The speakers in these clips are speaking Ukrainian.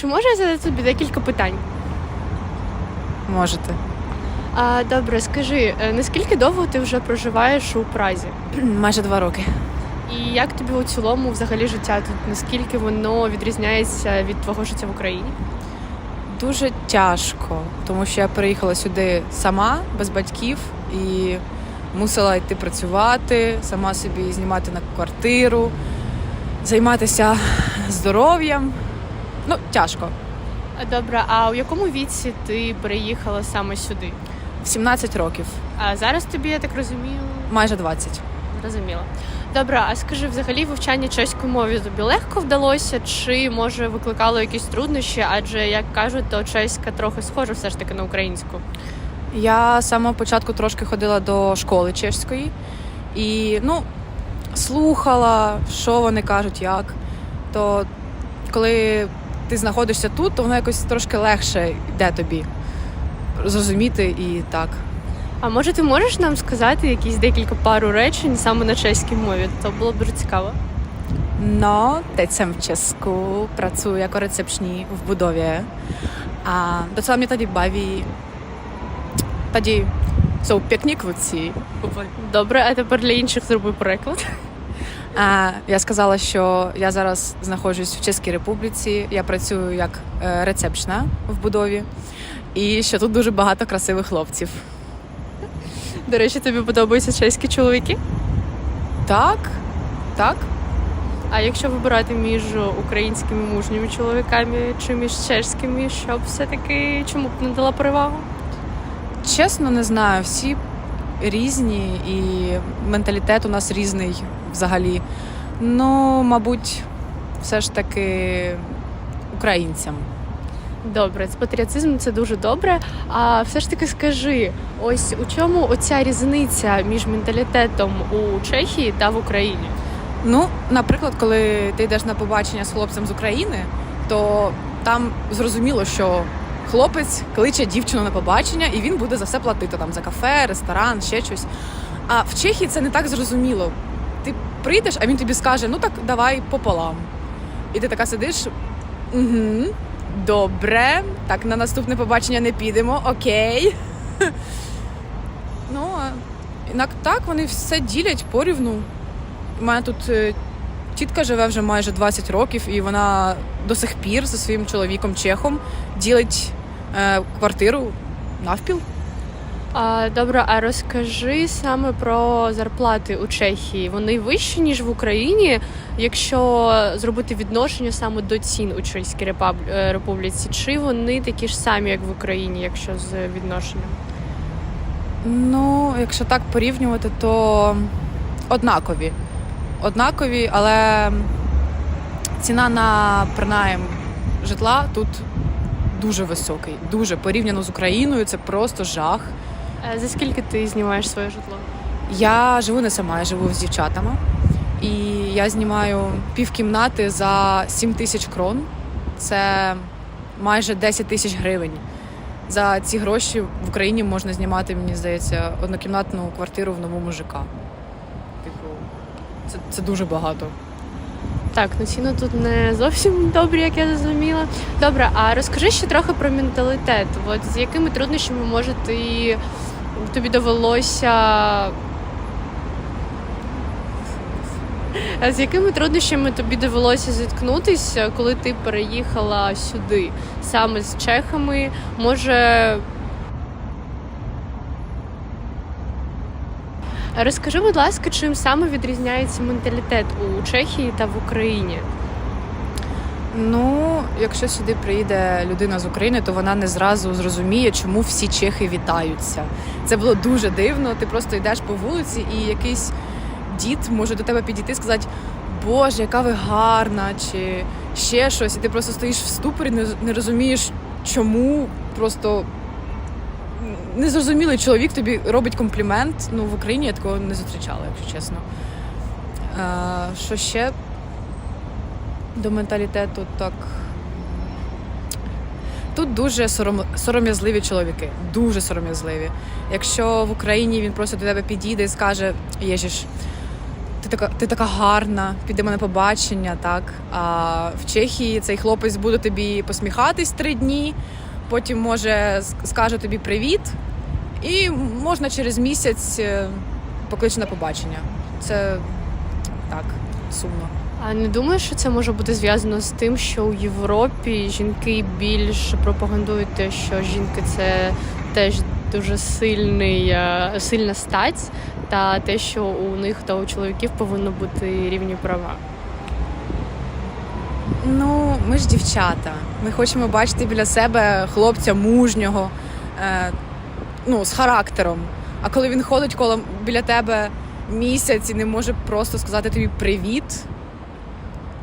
Чи можу я задати тобі декілька питань? Можете. А, добре, скажи, е, наскільки довго ти вже проживаєш у Празі? Майже два роки. І як тобі у цілому взагалі життя тут? Наскільки воно відрізняється від твого життя в Україні? Дуже тяжко, тому що я переїхала сюди сама, без батьків, і мусила йти працювати, сама собі знімати на квартиру, займатися здоров'ям. Ну, тяжко. Добре, а у якому віці ти переїхала саме сюди? В 17 років, А зараз тобі, я так розумію, майже 20. зрозуміла. Добре, а скажи, взагалі вивчання чеської мови тобі легко вдалося, чи може викликало якісь труднощі? Адже як кажуть, то чеська трохи схожа все ж таки на українську. Я з самого початку трошки ходила до школи чешської і ну, слухала, що вони кажуть, як. То коли ти знаходишся тут, то воно якось трошки легше йде тобі зрозуміти і так. А може ти можеш нам сказати якісь декілька пару речень саме на чеській мові? То було б дуже цікаво. No, teď jsem v Česku, pracuji jako recepční v budově a docela mě tady baví. Tady jsou pěkní kluci, Добре, а тепер для інших зроби переклад. А, я сказала, що я зараз знаходжусь в Чеській Республіці. Я працюю як е, рецепшна в будові, і що тут дуже багато красивих хлопців. До речі, тобі подобаються чеські чоловіки? Так, так. А якщо вибирати між українськими мужніми чоловіками чи між чеськими, що б все-таки чому б не дала перевагу? Чесно, не знаю, всі різні, і менталітет у нас різний взагалі. Ну, мабуть, все ж таки українцям. Добре, патріотизм це дуже добре. А все ж таки скажи, ось у чому оця різниця між менталітетом у Чехії та в Україні? Ну, наприклад, коли ти йдеш на побачення з хлопцем з України, то там зрозуміло, що хлопець кличе дівчину на побачення, і він буде за все платити там за кафе, ресторан, ще щось. А в Чехії це не так зрозуміло. Ти прийдеш, а він тобі скаже: ну так давай пополам. І ти така сидиш. Угу, добре, так на наступне побачення не підемо, окей. Ну, а так, вони все ділять порівну. У мене тут е, тітка живе вже майже 20 років, і вона до сих пір зі своїм чоловіком чехом ділить квартиру навпіл. А, добре, а розкажи саме про зарплати у Чехії. Вони вищі ніж в Україні, якщо зробити відношення саме до цін у Чеській Репаб- е, Республіці, чи вони такі ж самі, як в Україні, якщо з відношенням? Ну, якщо так порівнювати, то однакові. Однакові, але ціна на принайм житла тут дуже високий. Дуже порівняно з Україною, це просто жах. Е, За скільки ти знімаєш своє житло? Я живу не сама, я живу з дівчатами. І я знімаю півкімнати за 7 тисяч крон. Це майже 10 тисяч гривень. За ці гроші в Україні можна знімати, мені здається, однокімнатну квартиру в новому ЖК. Типу, це, це дуже багато. Так, ну ціни тут не зовсім добрі, як я зрозуміла. Добре, а розкажи ще трохи про менталітет. От з якими труднощами може ти тобі довелося. З якими труднощами тобі довелося зіткнутися, коли ти переїхала сюди, саме з чехами? Може. Розкажи, будь ласка, чим саме відрізняється менталітет у Чехії та в Україні? Ну, якщо сюди приїде людина з України, то вона не зразу зрозуміє, чому всі чехи вітаються. Це було дуже дивно. Ти просто йдеш по вулиці, і якийсь дід може до тебе підійти і сказати: Боже, яка ви гарна, чи ще щось. І ти просто стоїш в ступорі, не, розумієш, чому просто. Незрозумілий чоловік тобі робить комплімент. Ну, в Україні я такого не зустрічала, якщо чесно. Е, що ще до менталітету так. Тут дуже сором... сором'язливі чоловіки, дуже сором'язливі. Якщо в Україні він просто до тебе підійде і скаже, Єжіш, ти така, ти така гарна, підемо на побачення, так. А в Чехії цей хлопець буде тобі посміхатись три дні, потім може скаже тобі привіт, і можна через місяць е, покличе на побачення. Це так, сумно. А не думаєш, що це може бути зв'язано з тим, що у Європі жінки більш пропагандують те, що жінки це теж дуже сильний, е, сильна стать, та те, що у них та у чоловіків повинно бути рівні права. Ну, ми ж дівчата. Ми хочемо бачити біля себе хлопця мужнього, е, ну, з характером. А коли він ходить коло біля тебе місяць і не може просто сказати тобі привіт,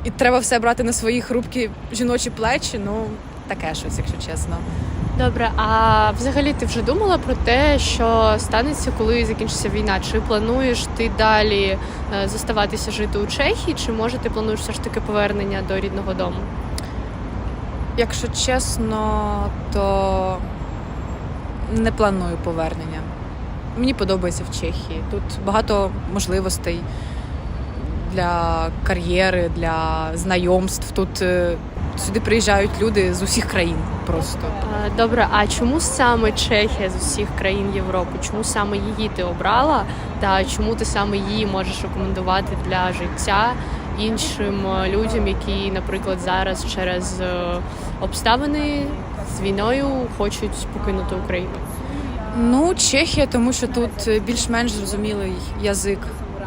і треба все брати на свої хрупкі жіночі плечі, ну таке щось, якщо чесно. Добре, а взагалі ти вже думала про те, що станеться, коли закінчиться війна? Чи плануєш ти далі е, зоставатися жити у Чехії, чи може ти плануєш все ж таки повернення до рідного дому? Якщо чесно, то не планую повернення. Мені подобається в Чехії. Тут багато можливостей для кар'єри, для знайомств. Тут е, сюди приїжджають люди з усіх країн просто. Е, Добре, а чому саме Чехія з усіх країн Європи? Чому саме її ти обрала? Та чому ти саме її можеш рекомендувати для життя іншим людям, які, наприклад, зараз через е, обставини з війною хочуть покинути Україну? Ну, Чехія, тому що тут більш-менш зрозумілий язик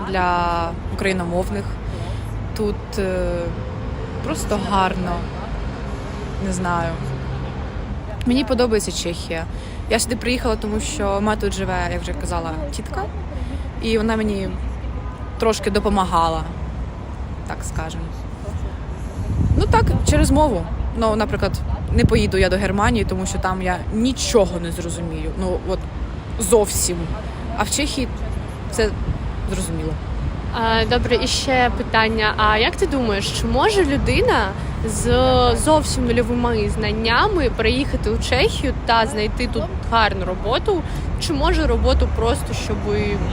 для україномовних. Тут е, просто гарно. Не знаю. Мені подобається Чехія. Я сюди приїхала, тому що мене тут живе, як вже казала, тітка, і вона мені трошки допомагала, так скажемо. Ну так, через мову. Ну, наприклад, не поїду я до Германії, тому що там я нічого не зрозумію. Ну от зовсім. А в Чехії це зрозуміло. Добре, і ще питання: а як ти думаєш, чи може людина з зовсім нульовими знаннями приїхати у Чехію та знайти тут гарну роботу? Чи може роботу просто щоб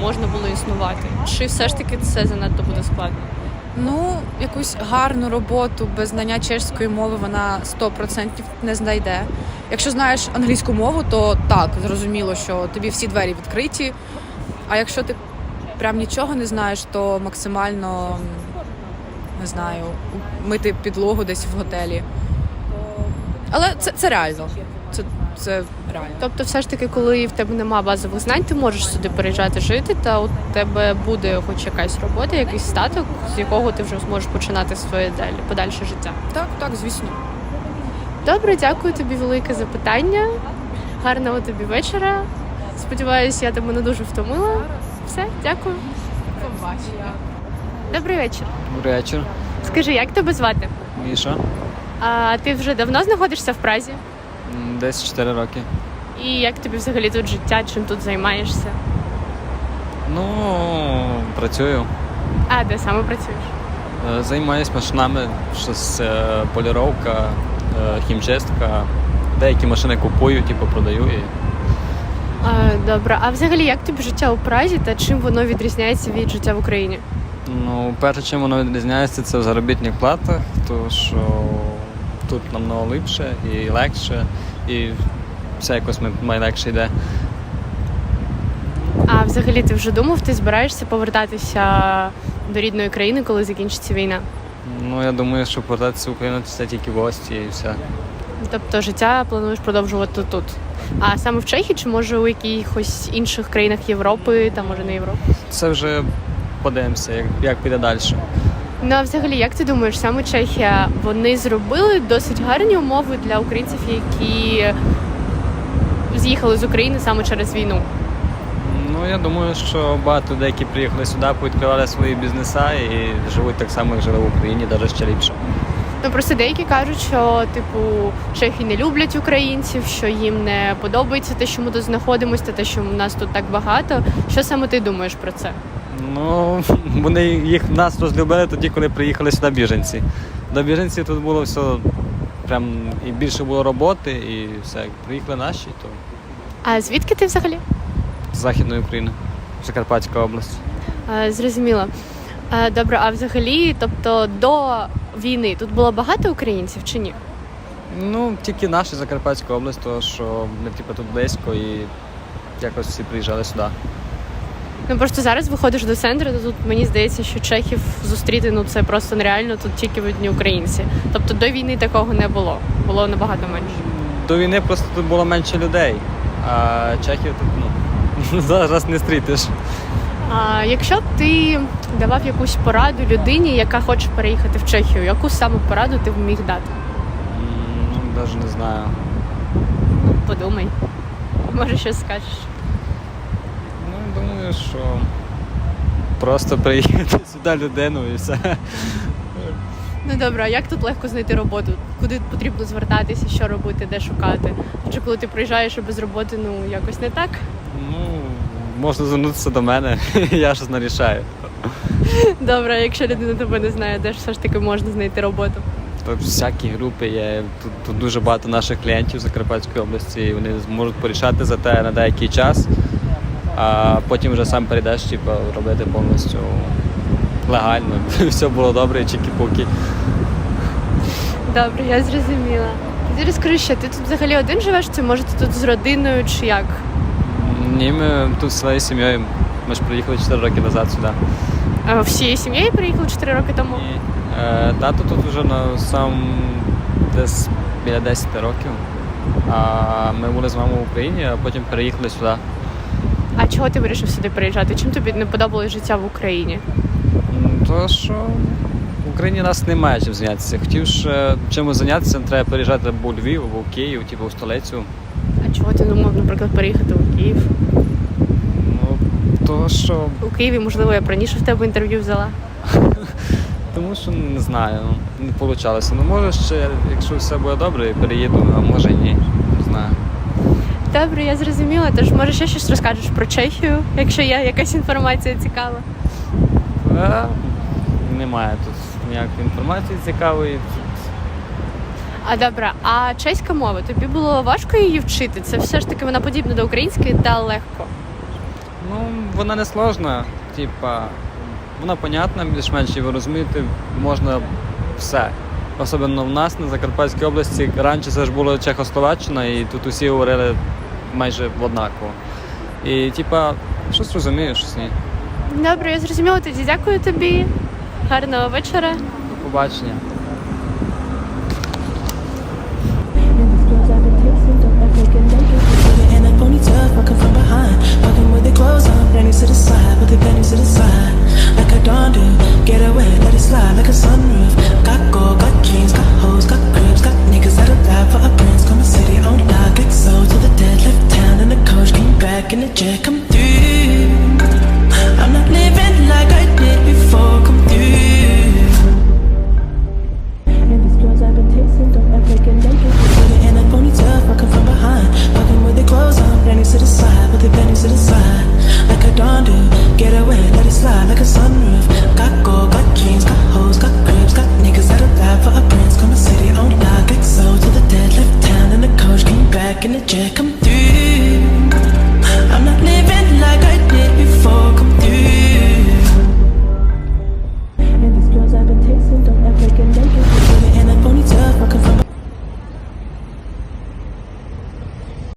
можна було існувати? Чи все ж таки це занадто буде складно? Ну, якусь гарну роботу без знання чешської мови вона 100% не знайде. Якщо знаєш англійську мову, то так, зрозуміло, що тобі всі двері відкриті. А якщо ти прям нічого не знаєш, то максимально не знаю, мити підлогу десь в готелі. Але це, це реально. Це, це реально. Тобто, все ж таки, коли в тебе нема базових знань, ти можеш сюди переїжджати жити, та у тебе буде хоч якась робота, якийсь статок, з якого ти вже зможеш починати своє далі подальше життя. Так, так, звісно. Добре, дякую тобі велике за питання. Гарного тобі вечора. Сподіваюся, я тебе не дуже втомила. Все, дякую. Побачення. Добрий вечір. Добрий вечір, Скажи, як тебе звати? Міша. А ти вже давно знаходишся в Празі? Десь 4 роки. І як тобі взагалі тут життя? Чим тут займаєшся? Ну, працюю. А де саме працюєш? Е, Займаюсь машинами, щось е, поліровка, е, хімчистка. Деякі машини купую, типу продаю і А, добре, а взагалі як тобі життя у Празі та чим воно відрізняється від життя в Україні? ну, перше, чим воно відрізняється, це в заробітних платах, тому що тут намного ліпше і легше, і все якось найлегше йде. А взагалі ти вже думав, ти збираєшся повертатися до рідної країни, коли закінчиться війна? Ну, я думаю, що повертатися в Україну це тільки в гості і все. Тобто життя плануєш продовжувати тут. А саме в Чехії чи може у якихось інших країнах Європи та може не Європи? Це вже подивимося, як, як піде далі. Ну а взагалі, як ти думаєш, саме Чехія вони зробили досить гарні умови для українців, які з'їхали з України саме через війну? Ну, я думаю, що багато людей, які приїхали сюди, повідкривали свої бізнеса і живуть так само, як жили в Україні, навіть ще ліпше. Ну просто деякі кажуть, що типу чехи не люблять українців, що їм не подобається те, що ми тут знаходимося, те, що нас тут так багато. Що саме ти думаєш про це? Ну, вони їх нас розлюбили тоді, коли приїхали сюди біженці. До біженців тут було все прям і більше було роботи, і все. Як приїхали наші, то А звідки ти взагалі? з Західної України, Закарпатська область. А, зрозуміло. Е, Добре, а взагалі, тобто до війни тут було багато українців чи ні? Ну, тільки наша Закарпатська область, то що ми типу, тут близько і якось всі приїжджали сюди. Ну просто зараз виходиш до центру, то тут мені здається, що чехів зустріти ну це просто нереально. Тут тільки одні українці. Тобто до війни такого не було. Було набагато менше. До війни просто тут було менше людей, а чехів тут ну, зараз не стрітиш. А якщо ти давав якусь пораду людині, яка хоче переїхати в Чехію, яку саме пораду ти б міг дати? Ну, навіть не знаю. Подумай. Може, щось скажеш. Думаю, що просто приїхати сюди людину і все. Ну добре, а як тут легко знайти роботу? Куди потрібно звертатися, що робити, де шукати? Адже коли ти приїжджаєш без роботи, ну якось не так. Ну, можна звернутися до мене, я щось нарішаю. Добре, а якщо людина тебе не знає, де ж все ж таки можна знайти роботу? Тут всякі групи є. Тут, тут дуже багато наших клієнтів з Закарпатської області, і вони зможуть порішати за те на деякий час, а потім вже сам перейдеш, типу, робити повністю легально. Все було добре, чікі-пуки. Добре, я зрозуміла. Ти розкажи, що ти тут взагалі один живеш, чи може ти тут з родиною, чи як? Ні, ми тут зі своєю сім'єю. Ми ж приїхали 4 роки назад сюди. А, всією сім'єю приїхали 4 роки тому. І, е, тато тут вже на сам десь біля 10 років. А ми були з мамою в Україні, а потім переїхали сюди. А чого ти вирішив сюди приїжджати? Чим тобі не подобалось життя в Україні? То що в Україні нас немає чим зайнятися. Хотів ще чимось зайнятися, треба переїжджати або у Львів, або в Київ, типу в столицю. А чого ти думав, наприклад, переїхати у Київ? Ну, то що, У Києві, можливо, я б раніше в тебе інтерв'ю взяла. тому що не знаю, ну, не вийшло. Ну може ще, якщо все буде добре, переїду, а може ні. Не знаю. Добре, я зрозуміла. Тож може ще щось розкажеш про Чехію, якщо є якась інформація цікава. Е, Немає тут ніякої інформації цікавої. А добре, а чеська мова, тобі було важко її вчити? Це все ж таки вона подібна до української та легко. Ну, вона не сложна, типа, вона понятна, більш-менш ви розумієте, можна все. Особливо в нас на Закарпатській області. Раніше це ж було Чехословаччина, і тут усі говорили майже однаково. І типа, щось розумію, щось ні. Добре, я зрозуміла. Тоді дякую тобі. Гарного вечора. До побачення.